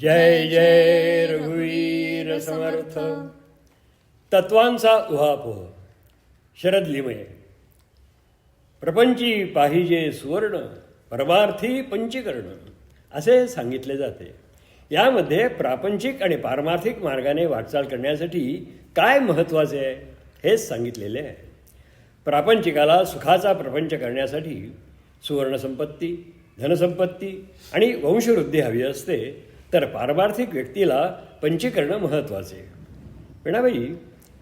जय जय रघुवीर समर्थ. तत्वांचा उहापोह. शरद लिमये. प्रपंची पाहिजे सुवर्ण परमार्थी पंचीकरण. असे सांगितले जाते. यामध्ये प्रापंचिक आणि पारमार्थिक मार्गाने वाटचाल करण्यासाठी काय महत्त्वाचे आहे हेच सांगितलेले आहे. प्रापंचिकाला सुखाचा प्रपंच करण्यासाठी सुवर्णसंपत्ती धनसंपत्ती आणि वंशवृद्धी हवी असते तर पारमार्थिक व्यक्तीला पंचीकरणं महत्त्वाचे. विणाबाई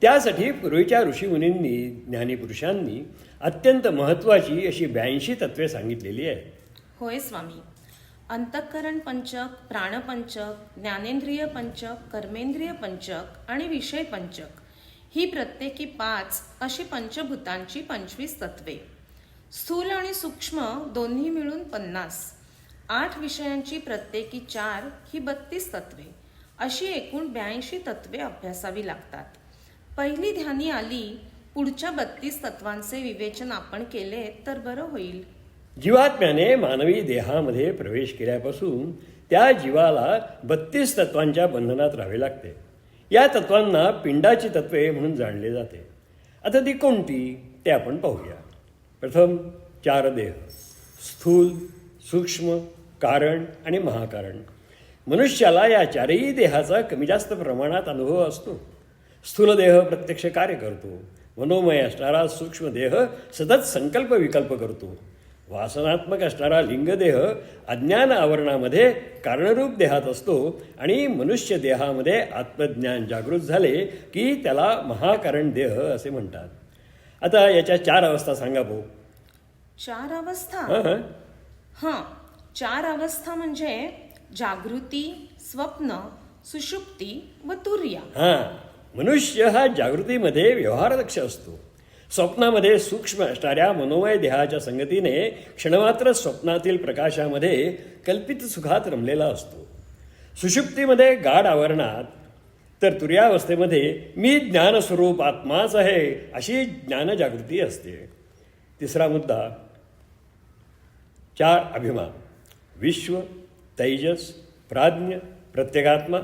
त्यासाठी पूर्वीच्या ऋषीमुनींनी ज्ञानीपुरुषांनी अत्यंत महत्त्वाची अशी ब्याऐंशी तत्वे सांगितलेली आहेत. होय स्वामी. अंतःकरण पंचक प्राणपंचक ज्ञानेंद्रिय पंचक कर्मेंद्रिय पंचक आणि विषय पंचक ही प्रत्येकी पाच अशी पंचभूतांची पंचवीस तत्वे स्थूल आणि सूक्ष्म दोन्ही मिळून पन्नास. आठ विषयांची प्रत्येकी चार ही बत्तीस तत्वे. अशी एकूण ब्याऐंशी तत्वे अभ्यासावी लागतात. पहिली ध्यानी आली पुढच्या बत्तीस तत्वांचे विवेचन आपण केले तर बरं होईल. जीवात्म्याने मानवी देहामध्ये प्रवेश केल्यापासून त्या जीवाला बत्तीस तत्वांच्या बंधनात राहावे लागते. या तत्वांना पिंडाची तत्वे म्हणून जाणले जाते. आता ती कोणती ते आपण पाहूया. प्रथम चार देह. स्थूल सूक्ष्म कारण आणि महाकारण. मनुष्याला या चारही देहाचा कमी जास्त प्रमाणात अनुभव असतो. स्थूल देह प्रत्यक्ष कार्य करतो. मनोमय असणारा सूक्ष्म देह सतत संकल्प विकल्प करतो. वासनात्मक असणारा लिंगदेह अज्ञान आवरणामध्ये कारणरूप देहात असतो आणि मनुष्य देहामध्ये आत्मज्ञान जागृत झाले की त्याला महाकारण देह असे म्हणतात. आता याच्या चार अवस्था सांगा भाऊ. चार अवस्था? हं, चार अवस्था म्हणजे जागृती स्वप्न सुषुप्ती व तुर्या. हां मनुष्य हा जागृतीमध्ये व्यवहारदक्ष असतो. स्वप्नामध्ये सूक्ष्म असणाऱ्या मनोमय देहाच्या संगतीने क्षणमात्र स्वप्नातील प्रकाशामध्ये कल्पित सुखात रमलेला असतो. सुषुप्तीमध्ये गाढ आवरणात तर तुर्यावस्थेमध्ये मी ज्ञानस्वरूप आत्माच आहे अशी ज्ञानजागृती असते. तिसरा मुद्दा चार अभिमान. विश्व तैजस प्राज्ञ प्रत्येगात्मा.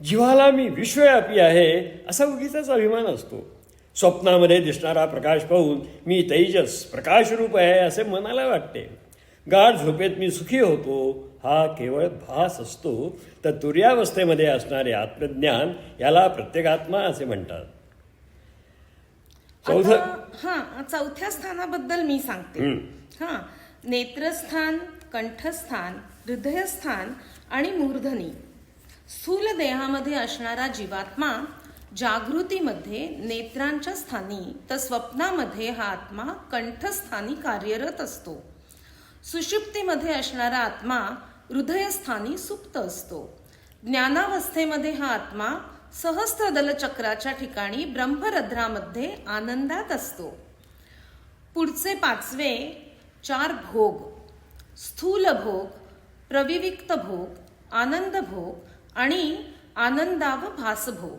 जीवाला मी विश्वव्यापी आहे असा उगीचाच अभिमान असतो. स्वप्नामध्ये दिसणारा प्रकाश पाहून मी तैजस प्रकाशरूप आहे असे मनाला वाटते. गाढ झोपेत मी सुखी होतो हा केवळ भास असतो. तर तुर्यावस्थेमध्ये असणारे आत्मज्ञान याला प्रत्येगात्मा असे म्हणतात. हां चौथ्या स्थानाबद्दल मी सांगते. हां नेत्रस्थान कंठस्थान हृदयस्थान आणि मूर्धनी. स्थूल देहामध्ये असणारा जीवात्मा जागृतीमध्ये नेत्रांच्या स्थानी तर स्वप्नामध्ये हा आत्मा कंठस्थानी कार्यरत असतो. सुषुप्तीमध्ये असणारा आत्मा हृदयस्थानी सुप्त असतो. ज्ञानावस्थेमध्ये हा आत्मा सहस्त्रदल चक्राच्या ठिकाणी ब्रह्मरध्रामध्ये आनंदात असतो. पुढचे पाचवे चार भोग. स्थूल भोग प्रविविक्त भोग आनंद भोग आणि आनंदाव भासभोग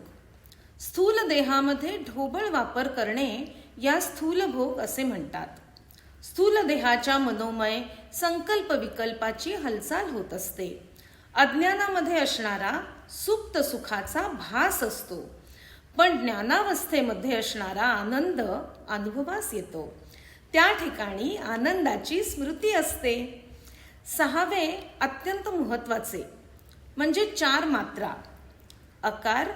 स्थूल देहामध्ये ढोबळ वापर करणे या स्थूल भोग असे म्हणतात. स्थूल देहाच्या मनोमय संकल्प विकल्पाची हालचाल होत असते. अज्ञानामध्ये असणारा सुप्त सुखाचा भास असतो. पण ज्ञानावस्थेमध्ये असणारा आनंद अनुभवास येतो. त्या ठिकाणी आनंदाची स्मृती असते. सहावे अत्यंत महत्त्वाचे म्हणजे चार मात्रा. अकार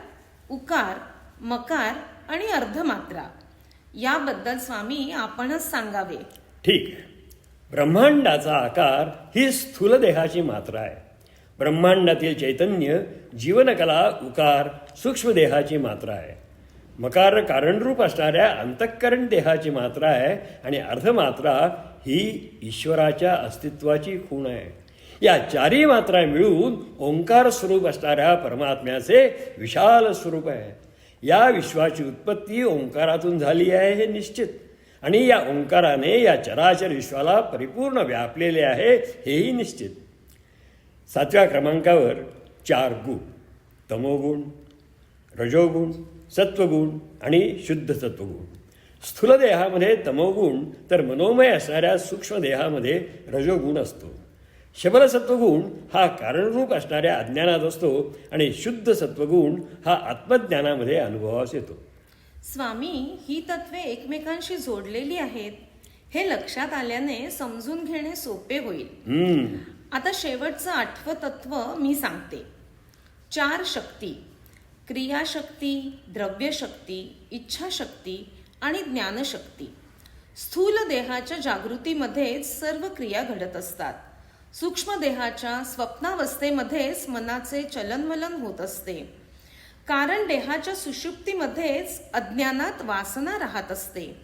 उकार मकार आणि अर्धमात्रा. याबद्दल स्वामी आपणच सांगावे. ठीक. आहे ब्रह्मांडाचा आकार ही स्थूल देहाची मात्रा आहे. ब्रह्मांडातील चैतन्य जीवनकला उकार सूक्ष्म देहाची मात्रा आहे. मकार कारणरूप असणाऱ्या अंतःकरण देहाची मात्रा आहे आणि अर्धमात्रा ही ईश्वराच्या अस्तित्वाची खूण आहे. या चारही मात्रा मिळून ओंकार स्वरूप असणाऱ्या परमात्म्याचे विशाल स्वरूप आहे. या विश्वाची उत्पत्ती ओंकारातून झाली आहे हे निश्चित. आणि या ओंकाराने या चराचर विश्वाला परिपूर्ण व्यापलेले आहे हेही निश्चित. सातव्या क्रमांकावर चार गुण. तमोगुण रजोगुण सत्वगुण आणि शुद्ध सत्वगुण. स्थूल देहामध्ये तमोगुण तर मनोमय असणाऱ्या सूक्ष्म देहामध्ये रजोगुण असतो. शबल सत्वगुण हा कारणरूप असणाऱ्या अज्ञानात असतो आणि शुद्ध सत्वगुण हा आत्मज्ञानामध्ये अनुभवास येतो. स्वामी ही तत्वे एकमेकांशी जोडलेली आहेत. हे लक्षात आल्याने समजून घेणे सोपे होईल. आता शेवटचं आठवं तत्व मी सांगते. चार शक्ती. क्रियाशक्ती द्रव्यशक्ती इच्छाशक्ती आणि ज्ञानशक्ती. स्थूल देहाच्या जागृतीमध्येच सर्व क्रिया घडत असतात. सूक्ष्म देहाच्या स्वप्नावस्थेमध्येच मनाचे चलनवलन होत असते. कारण देहाच्या सुषुप्तीमध्येच अज्ञानात वासना राहत असते.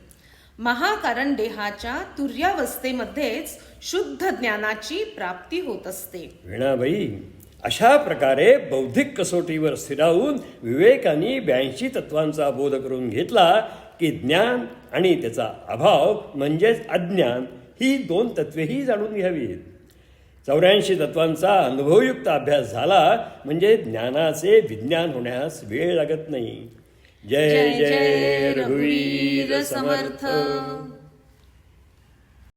महाकारण देहाच्या तुर्यावस्थेमध्येच शुद्ध ज्ञानाची प्राप्ती होत असते. वीणाबाई अशा प्रकारे बौद्धिक कसोटीवर स्थिरावून विवेकाने ब्याऐंशी तत्वांचा बोध करून घेतला की ज्ञान आणि त्याचा अभाव म्हणजेच अज्ञान ही दोन तत्वेही जाणून घ्यावीत. चौऱ्याऐंशी तत्वांचा अनुभवयुक्त अभ्यास झाला म्हणजे ज्ञानाचे विज्ञान होण्यास वेळ लागत नाही. जय जय रघुवीर समर्थ.